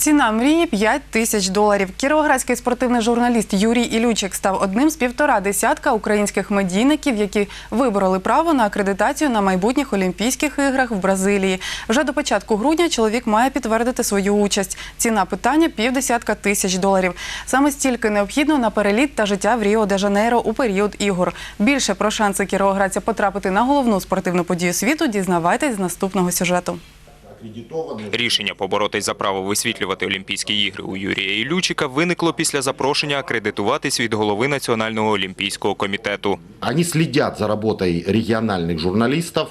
Ціна мрії 5 тисяч доларів. Кіровоградський спортивний журналіст Юрій Ілючик став одним з півтора десятка українських медійників, які вибороли право на акредитацію на майбутніх Олімпійських іграх в Бразилії. Вже до початку грудня чоловік має підтвердити свою участь. Ціна питання півдесятка тисяч доларів. Саме стільки необхідно на переліт та життя в Ріо де Жанейро у період ігор. Більше про шанси кіровоградця потрапити на головну спортивну подію світу дізнавайтесь з наступного сюжету. Рішення поборотись за право висвітлювати Олімпійські ігри у Юрія Ілючика виникло після запрошення акредитуватись від голови Національного олімпійського комітету. Они следят за работой региональных журналистов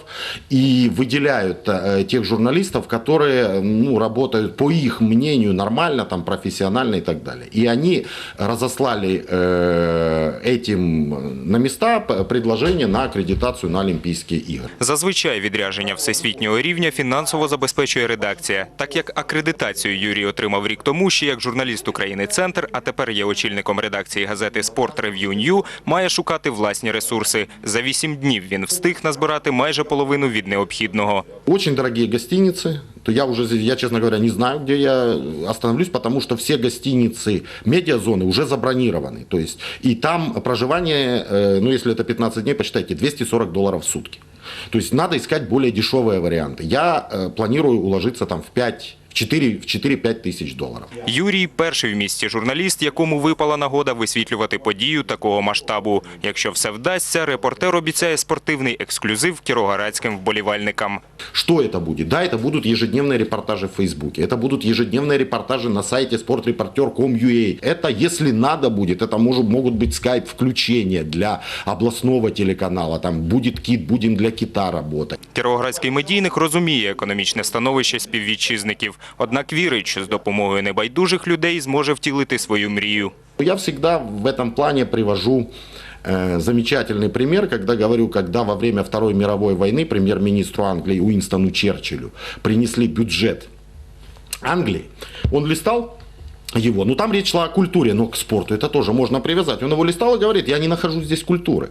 и выделяют э, тех журналистов, которые ну, работают, по их мнению, нормально, там, профессионально и так далее. И они разослали э, этим на места п- предложение на аккредитацию на Олимпийские игры. Зазвичай відрядження всесвітнього рівня фінансово забезпечує редакція. Так як акредитацію Юрій отримав рік тому, ще як журналіст України Центр, а тепер є очільником редакції газети Спорт Рев'ю Нью, має шукати власні ресурси. За вісім днів він встиг назбирати майже половину від необхідного. Очень дорогі гостиницы То я уже, здесь- я, честно говоря, не знаю, где я остановлюсь, потому что все гостиницы медиазоны уже забронированы. То есть, и там проживание, э, ну, если это 15 дней, посчитайте, 240 долларов в сутки. То есть, надо искать более дешевые варианты. Я э, планирую уложиться там в 5, в 4, в 4-5 тысяч долларов. Юрій перший в місті журналіст, якому випала нагода висвітлювати подію такого масштабу. Якщо все вдасться, репортер обіцяє спортивний ексклюзив кіровоградським вболівальникам. Что это будет? Да, это будут ежедневные репортажи в Фейсбуке, это будут ежедневные репортажи на сайте sportreporter.com.ua. Это, если надо будет, это может, могут быть скайп-включения для областного телеканала, там будет кит, будем для кита работать. Кіровоградський медійник розуміє економічне становище співвітчизників, однак вірить, що з допомогою небайдужих людей зможе втілити свою мрію. Я всегда в этом плане привожу э, замечательный пример, когда говорю, когда во время Второй мировой войны премьер-министру Англии Уинстону Черчиллю принесли бюджет Англии, он листал его, ну там речь шла о культуре, но к спорту это тоже можно привязать. Он его листал и говорит, я не нахожу здесь культуры.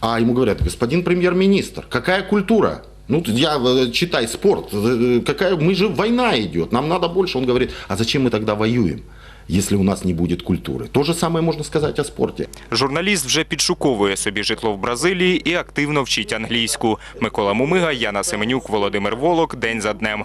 А ему говорят, господин премьер-министр, какая культура? Ну, т- я, э, читай, спорт, э, какая, мы же, война идет, нам надо больше. Он говорит, а зачем мы тогда воюем, если у нас не будет культуры? То же самое можно сказать о спорте. Журналіст вже підшуковує собі житло в Бразилії і активно вчить англійську. Микола Мумига, Яна Семенюк, Володимир Волок. День за днем.